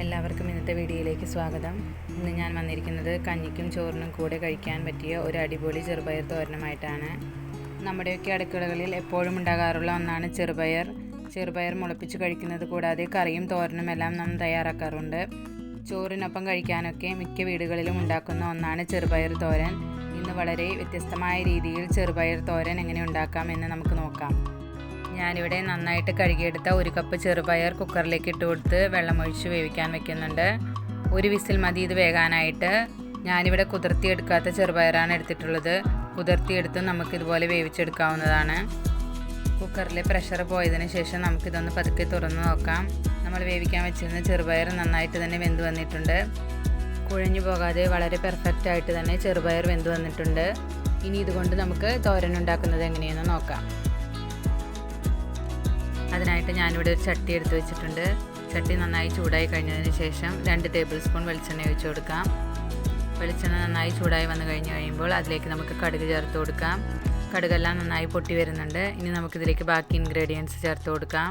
എല്ലാവർക്കും ഇന്നത്തെ വീഡിയോയിലേക്ക് സ്വാഗതം. ഇന്ന് ഞാൻ വന്നിരിക്കുന്നത് കഞ്ഞിക്കും ചോറിനും കൂടെ കഴിക്കാൻ പറ്റിയ ഒരു അടിപൊളി ചെറുപയർ തോരനുമായിട്ടാണ്. നമ്മുടെയൊക്കെ അടുക്കളകളിൽ എപ്പോഴും ഉണ്ടാകാറുള്ള ഒന്നാണ് ചെറുപയർ. ചെറുപയർ മുളപ്പിച്ച് കഴിക്കുന്നത് കൂടാതെ കറിയും തോരനും എല്ലാം നാം തയ്യാറാക്കാറുണ്ട്. ചോറിനൊപ്പം കഴിക്കാനൊക്കെ മിക്ക വീടുകളിലും ഉണ്ടാക്കുന്ന ഒന്നാണ് ചെറുപയർ തോരൻ. ഇന്ന് വളരെ വ്യത്യസ്തമായ രീതിയിൽ ചെറുപയർ തോരൻ എങ്ങനെ ഉണ്ടാക്കാം എന്ന് നമുക്ക് നോക്കാം. ഞാനിവിടെ നന്നായിട്ട് കഴുകിയെടുത്ത ഒരു കപ്പ് ചെറുപയർ കുക്കറിലേക്ക് ഇട്ട് കൊടുത്ത് വെള്ളമൊഴിച്ച് വേവിക്കാൻ വെക്കുന്നുണ്ട്. ഒരു വിസിൽ മതി ഇത് വേകാനായിട്ട്. ഞാനിവിടെ കുതിർത്തിയെടുക്കാത്ത ചെറുപയറാണ് എടുത്തിട്ടുള്ളത്. കുതിർത്തിയെടുത്ത് നമുക്കിതുപോലെ വേവിച്ചെടുക്കാവുന്നതാണ്. കുക്കറിലെ പ്രഷർ പോയതിന് ശേഷം നമുക്കിതൊന്ന് പതുക്കെ തുറന്ന് നോക്കാം. നമ്മൾ വേവിക്കാൻ വെച്ചിരുന്ന ചെറുപയർ നന്നായിട്ട് തന്നെ വെന്ത് വന്നിട്ടുണ്ട്. കുഴഞ്ഞു പോകാതെ വളരെ പെർഫെക്റ്റ് ആയിട്ട് തന്നെ ചെറുപയർ വെന്ത് വന്നിട്ടുണ്ട്. ഇനി ഇതുകൊണ്ട് നമുക്ക് തോരൻ ഉണ്ടാക്കുന്നത് എങ്ങനെയെന്ന് നോക്കാം. അതിനായിട്ട് ഞാനിവിടെ ഒരു ചട്ടി എടുത്ത് വെച്ചിട്ടുണ്ട്. ചട്ടി നന്നായി ചൂടായി കഴിഞ്ഞതിന് ശേഷം രണ്ട് ടേബിൾ സ്പൂൺ വെളിച്ചെണ്ണ ഒഴിച്ചു കൊടുക്കാം. വെളിച്ചെണ്ണ നന്നായി ചൂടായി വന്നു കഴിഞ്ഞ് കഴിയുമ്പോൾ അതിലേക്ക് നമുക്ക് കടുക് ചേർത്ത് കൊടുക്കാം. കടുകെല്ലാം നന്നായി പൊട്ടി വരുന്നുണ്ട്. ഇനി നമുക്കിതിലേക്ക് ബാക്കി ഇൻഗ്രീഡിയൻസ് ചേർത്ത് കൊടുക്കാം.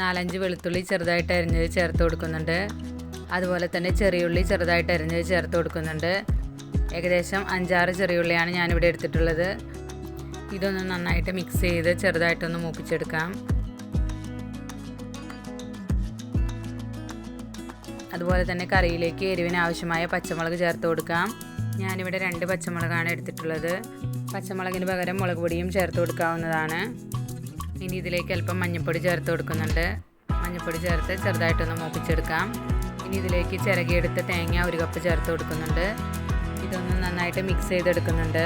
നാലഞ്ച് വെളുത്തുള്ളി ചെറുതായിട്ട് അരിഞ്ഞത് ചേർത്ത് കൊടുക്കുന്നുണ്ട്. അതുപോലെ തന്നെ ചെറിയുള്ളി ചെറുതായിട്ട് അരിഞ്ഞത് ചേർത്ത് കൊടുക്കുന്നുണ്ട്. ഏകദേശം അഞ്ചാറ് ചെറിയുള്ളിയാണ് ഞാനിവിടെ എടുത്തിട്ടുള്ളത്. ഇതൊന്ന് നന്നായിട്ട് മിക്സ് ചെയ്ത് ചെറുതായിട്ടൊന്ന് മൂപ്പിച്ചെടുക്കാം. അതുപോലെ തന്നെ കറിയിലേക്ക് എരിവിന് ആവശ്യമായ പച്ചമുളക് ചേർത്ത് കൊടുക്കാം. ഞാനിവിടെ രണ്ട് പച്ചമുളകാണ് എടുത്തിട്ടുള്ളത്. പച്ചമുളകിന് പകരം മുളക് പൊടിയും ചേർത്ത് കൊടുക്കാവുന്നതാണ്. ഇനി ഇതിലേക്ക് അല്പം മഞ്ഞൾപ്പൊടി ചേർത്ത് കൊടുക്കുന്നുണ്ട്. മഞ്ഞൾപ്പൊടി ചേർത്ത് ചെറുതായിട്ടൊന്ന് മൂപ്പിച്ചെടുക്കാം. ഇനി ഇതിലേക്ക് ചിരകിയെടുത്ത തേങ്ങ ഒരു കപ്പ് ചേർത്ത് കൊടുക്കുന്നുണ്ട്. ഇതൊന്ന് നന്നായിട്ട് മിക്സ് ചെയ്തെടുക്കുന്നുണ്ട്.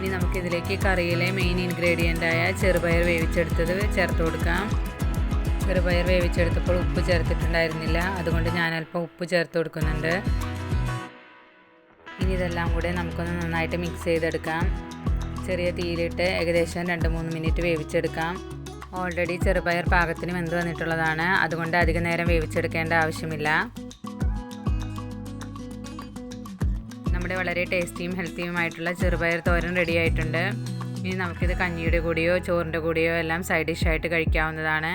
ഇനി നമുക്കിതിലേക്ക് കറിയിലെ മെയിൻ ഇൻഗ്രീഡിയന്റായ ചെറുപയർ വേവിച്ചെടുത്തത് ചേർത്ത് കൊടുക്കാം. ചെറുപയർ വേവിച്ചെടുത്തപ്പോൾ ഉപ്പ് ചേർത്തിട്ടുണ്ടായിരുന്നില്ല. അതുകൊണ്ട് ഞാൻ അല്പം ഉപ്പ് ചേർത്ത് കൊടുക്കുന്നുണ്ട്. ഇനി ഇതെല്ലാം കൂടെ നമുക്കൊന്ന് നന്നായിട്ട് മിക്സ് ചെയ്തെടുക്കാം. ചെറിയ തീയിലിട്ട് ഏകദേശം രണ്ട് മൂന്ന് മിനിറ്റ് വേവിച്ചെടുക്കാം. ഓൾറെഡി ചെറുപയർ പാകത്തിന് വെന്ത് വന്നിട്ടുള്ളതാണ്. അതുകൊണ്ട് അധികം നേരം വേവിച്ചെടുക്കേണ്ട ആവശ്യമില്ല. നമ്മുടെ വളരെ ടേസ്റ്റിയും ഹെൽത്തിയുമായിട്ടുള്ള ചെറുപയർ തോരൻ റെഡി ആയിട്ടുണ്ട്. ഇനി നമുക്കിത് കഞ്ഞിയുടെ കൂടിയോ ചോറിന്റെ കൂടിയോ എല്ലാം സൈഡ് ഡിഷായിട്ട് കഴിക്കാവുന്നതാണ്.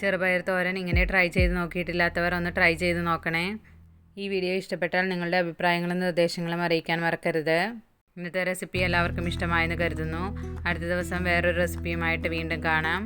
ചെറുപയർ തോരൻ ഇങ്ങനെ ട്രൈ ചെയ്ത് നോക്കിയിട്ടില്ലാത്തവർ ഒന്ന് ട്രൈ ചെയ്ത് നോക്കണേ. ഈ വീഡിയോ ഇഷ്ടപ്പെട്ടാൽ നിങ്ങളുടെ അഭിപ്രായങ്ങളും നിർദ്ദേശങ്ങളും അറിയിക്കാൻ മറക്കരുത്. ഇന്നത്തെ റെസിപ്പി എല്ലാവർക്കും ഇഷ്ടമായെന്ന് കരുതുന്നു. അടുത്ത ദിവസം വേറൊരു റെസിപ്പിയുമായിട്ട് വീണ്ടും കാണാം.